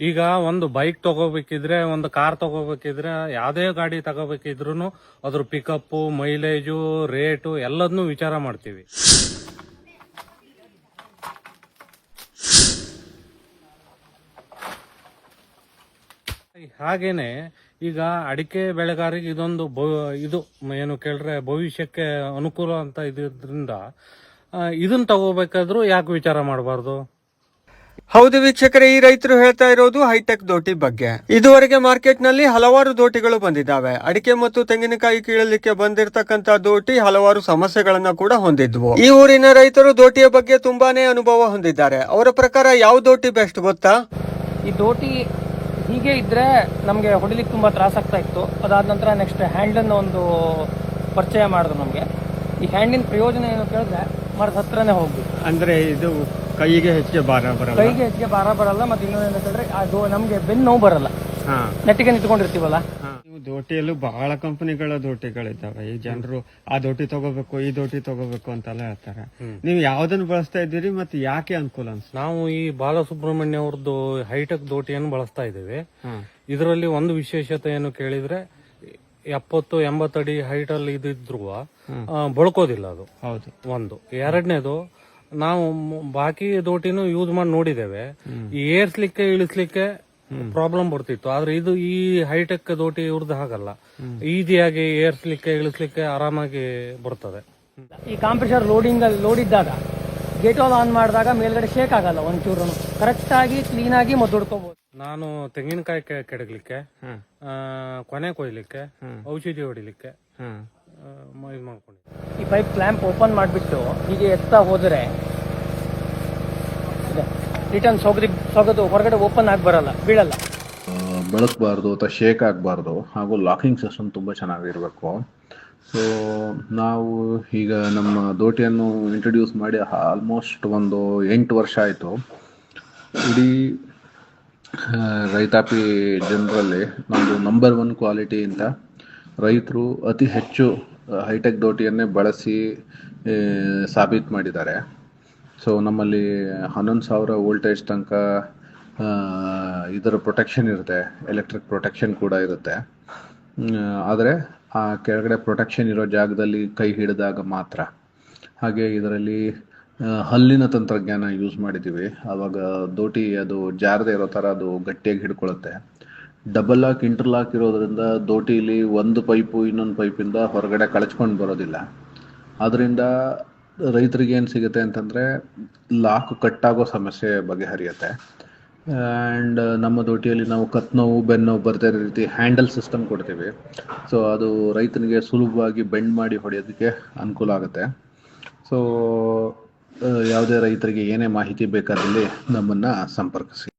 ಈಗ ಒಂದು ಬೈಕ್ ತಗೋಬೇಕಿದ್ರೆ, ಒಂದು ಕಾರ್ ತಗೋಬೇಕಿದ್ರೆ, ಯಾವುದೇ ಗಾಡಿ ತಗೋಬೇಕಿದ್ರು ಅದ್ರ ಪಿಕಪ್ ಮೈಲೇಜು ರೇಟು ಎಲ್ಲದನ್ನೂ ವಿಚಾರ ಮಾಡ್ತೀವಿ. ಹಾಗೇನೆ ಈಗ ಅಡಿಕೆ ಬೆಳೆಗಾರಿಗೆ ಇದೊಂದು ಇದು ಏನು ಕೇಳ್ರೆ ಭವಿಷ್ಯಕ್ಕೆ ಅನುಕೂಲ ಅಂತ ಇದ್ರಿಂದ ಇದನ್ನ ತಗೋಬೇಕಾದ್ರೂ ಯಾಕೆ ವಿಚಾರ ಮಾಡಬಾರ್ದು? ಹೌದು ವೀಕ್ಷಕರೇ ಈ ರೈತರು ಹೇಳ್ತಾ ಇರೋದು ಹೈಟೆಕ್ ದೋಟಿ ಬಗ್ಗೆ. ಇದುವರೆಗೆ ಮಾರ್ಕೆಟ್ನಲ್ಲಿ ಹಲವಾರು ದೋಟಿಗಳು ಬಂದಿದ್ದಾವೆ. ಅಡಿಕೆ ಮತ್ತು ತೆಂಗಿನಕಾಯಿ ಕೀಳಲಿಕ್ಕೆ ಬಂದಿರತಕ್ಕಂತ ದೋಟಿ ಹಲವಾರು ಸಮಸ್ಯೆಗಳನ್ನ ಕೂಡ ಹೊಂದಿದ್ವು. ಈ ಊರಿನ ರೈತರು ದೋಟಿಯ ಬಗ್ಗೆ ತುಂಬಾನೇ ಅನುಭವ ಹೊಂದಿದ್ದಾರೆ. ಅವರ ಪ್ರಕಾರ ಯಾವ ದೋಟಿ ಬೆಸ್ಟ್ ಗೊತ್ತಾ? ಈ ದೋಟಿ ಹೀಗೆ ಇದ್ರೆ ನಮಗೆ ಹೊಡಿಲಿಕ್ಕೆ ತುಂಬ ತ್ರಾಸಾಗ್ತಾ ಇತ್ತು. ಅದಾದ ನಂತರ ನೆಕ್ಸ್ಟ್ ಹ್ಯಾಂಡನ್ನು ಒಂದು ಪರಿಚಯ ಮಾಡಿದ್ರು ನಮಗೆ. ಈ ಹ್ಯಾಂಡಿನ ಪ್ರಯೋಜನ ಏನು ಕೇಳಿದ್ರೆ ಮರದ ಹತ್ರನೇ ಹೋಗ್ಬೇಕು. ಅಂದ್ರೆ ಇದು ಕೈಗೆ ಹೆಚ್ಚಿಗೆ ಭಾರ ಬರಲ್ಲ? ಕೈಗೆ ಹೆಚ್ಚಿಗೆ ಭಾರ ಬರಲ್ಲ ಮತ್ತೆ ಇನ್ನೊಂದು ಕೇಳಿದ್ರೆ ಅದು ನಮಗೆ ಬೆನ್ನು ನೋವು ಬರಲ್ಲ. ಹಾ. ನೆಟ್ಟಿಗೆ ನಿಂತ್ಕೊಂಡಿರ್ತೀವಲ್ಲ? ನೀವು ದೋಟಿಯಲ್ಲೂ ಬಹಳ ಕಂಪನಿಗಳ ದೋಟಿಗಳಿದ್ದಾವೆ. ಈ ಜನರು ಆ ದೋಟಿ ತಗೋಬೇಕು ಈ ದೋಟಿ ತಗೋಬೇಕು ಅಂತೆಲ್ಲ ಹೇಳ್ತಾರೆ. ನೀವು ಯಾವ್ದನ್ನ ಬಳಸ್ತಾ ಇದ್ದೀರಿ ಮತ್ತೆ ಯಾಕೆ ಅನುಕೂಲ ನಾವು ಈ ಬಾಲಸುಬ್ರಹ್ಮಣ್ಯ ಅವ್ರದ್ದು ಹೈಟೆಕ್ ದೋಟಿಯನ್ನು ಬಳಸ್ತಾ ಇದ್ದೇವೆ. ಇದರಲ್ಲಿ ಒಂದು ವಿಶೇಷತೆ ಏನು ಕೇಳಿದ್ರೆ ಎಪ್ಪತ್ತು ಎಂಬತ್ತಡಿ ಹೈಟ್ ಅಲ್ಲಿ ಇದ್ರೂ ಬಳ್ಕೋದಿಲ್ಲ ಅದು. ಹೌದು. ಒಂದು. ಎರಡನೇದು ನಾವು ಬಾಕಿ ದೋಟಿನೂ ಯೂಸ್ ಮಾಡಿ ನೋಡಿದ್ದೇವೆ. ಈ ಏರ್ಸ್ಲಿಕ್ಕೆ ಇಳಿಸ್ಲಿಕ್ಕೆ ಪ್ರಾಬ್ಲಮ್ ಬರ್ತಿತ್ತು. ಆದ್ರೆ ಇದು ಈ ಹೈಟೆಕ್ ದೋಟಿ ಇವ್ರದ್ದು ಹಾಗಲ್ಲ. ಈಸಿಯಾಗಿ ಏರ್ಸ್ಲಿಕ್ಕೆ ಇಳಿಸ್ಲಿಕ್ಕೆ ಆರಾಮಾಗಿ ಬರ್ತದೆ. ಈ ಕಾಂಪ್ರೆಷರ್ ಲೋಡಿಂಗ್ ಲೋಡ್ ಇದ್ದಾಗ ಗೇಟ್ ಆಲ್ ಆನ್ ಮಾಡಿದಾಗ ಮೇಲ್ಗಡೆ ಶೇಕ್ ಆಗಲ್ಲ ಒಂಚೂರು ಕ್ಲೀನ್ ಆಗಿ ಮದ್ದೊಡ್ಕೋಬಹುದು ನಾನು ತೆಂಗಿನಕಾಯಿ ಕೆಡಗ್ಲಿಕ್ಕೆ ಆ, ಕೊನೆ ಕೊಯ್ಲಿಕ್ಕೆ ಔಷಧಿ ಹೊಡಿಲಿಕ್ಕೆ ಈ ಪೈಪ್ ಕ್ಲ್ಯಾಂಪ್ ಓಪನ್ ಮಾಡಿಬಿಟ್ಟು ಹೀಗೆ ಎತ್ತಾ ಹೋದರೆ ರಿಟರ್ನ್ ಸೊಗದಿ ಸೊಗದು ಹೊರಗಡೆ ಓಪನ್ ಆಗಿ ಬರಲ್ಲ, ಬೀಳಲ್ಲ. ಬೆಳಕಬಾರ್ದು ಅಥವಾ ಶೇಕ್ ಆಗಬಾರ್ದು ಹಾಗೂ ಲಾಕಿಂಗ್ ಸಿಸ್ಟಮ್ ತುಂಬ ಚೆನ್ನಾಗಿರಬೇಕು. ಸೊ ನಾವು ಈಗ ನಮ್ಮ ದೋಟಿಯನ್ನು ಇಂಟ್ರೊಡ್ಯೂಸ್ ಮಾಡಿ ಆಲ್ಮೋಸ್ಟ್ ಒಂದು ಎಂಟು ವರ್ಷ ಆಯಿತು. ಇಡೀ ರೈತಾಪಿ ಜನರಲ್ಲಿ ನಮ್ಮದು ನಂಬರ್ ಒನ್ ಕ್ವಾಲಿಟಿ ಅಂತ ರೈತರು ಅತಿ ಹೆಚ್ಚು ಹೈಟೆಕ್ ಡೋಟಿಯನ್ನೇ ಬಳಸಿ ಸಾಬೀತು ಮಾಡಿದ್ದಾರೆ. ಸೊ ನಮ್ಮಲ್ಲಿ ಹನ್ನೊಂದು ಸಾವಿರ ವೋಲ್ಟೇಜ್ ತನಕ ಇದರ ಪ್ರೊಟೆಕ್ಷನ್ ಇರುತ್ತೆ. ಎಲೆಕ್ಟ್ರಿಕ್ ಪ್ರೊಟೆಕ್ಷನ್ ಕೂಡ ಇರುತ್ತೆ. ಆದರೆ ಆ ಕೆಳಗಡೆ ಪ್ರೊಟೆಕ್ಷನ್ ಇರೋ ಜಾಗದಲ್ಲಿ ಕೈ ಹಿಡಿದಾಗ ಮಾತ್ರ. ಹಾಗೆ ಇದರಲ್ಲಿ ಹಲ್ಲಿನ ತಂತ್ರಜ್ಞಾನ ಯೂಸ್ ಮಾಡಿದ್ದೀವಿ. ಆವಾಗ ದೋಟಿ ಅದು ಜಾರದೆ ಇರೋ ಥರ ಅದು ಗಟ್ಟಿಯಾಗಿ ಹಿಡ್ಕೊಳ್ಳುತ್ತೆ. ಡಬಲ್ ಲಾಕ್ ಇಂಟರ್ಲಾಕ್ ಇರೋದ್ರಿಂದ ದೋಟಿಲಿ ಒಂದು ಪೈಪು ಇನ್ನೊಂದು ಪೈಪಿಂದ ಹೊರಗಡೆ ಕಳಚ್ಕೊಂಡು ಬರೋದಿಲ್ಲ. ಅದರಿಂದ ರೈತರಿಗೆ ಏನು ಸಿಗುತ್ತೆ ಅಂತಂದರೆ ಲಾಕ್ ಕಟ್ಟಾಗೋ ಸಮಸ್ಯೆ ಬಗೆಹರಿಯುತ್ತೆ. ಆ್ಯಂಡ್ ನಮ್ಮ ದೋಟಿಯಲ್ಲಿ ನಾವು ಕತ್ ನೋವು, ಬೆನ್ನು ನೋವು ಬರ್ತಾ ಇರೋ ರೀತಿ ಹ್ಯಾಂಡಲ್ ಸಿಸ್ಟಮ್ ಕೊಡ್ತೀವಿ. ಸೊ ಅದು ರೈತನಿಗೆ ಸುಲಭವಾಗಿ ಬೆಂಡ್ ಮಾಡಿ ಹೊಡೆಯೋದಕ್ಕೆ ಅನುಕೂಲ ಆಗುತ್ತೆ. ಸೊ ಯಾವುದೇ ರೈತರಿಗೆ ಏನೇ ಮಾಹಿತಿ ಬೇಕಾದಲ್ಲಿ ನಮ್ಮನ್ನು ಸಂಪರ್ಕಿಸಿ.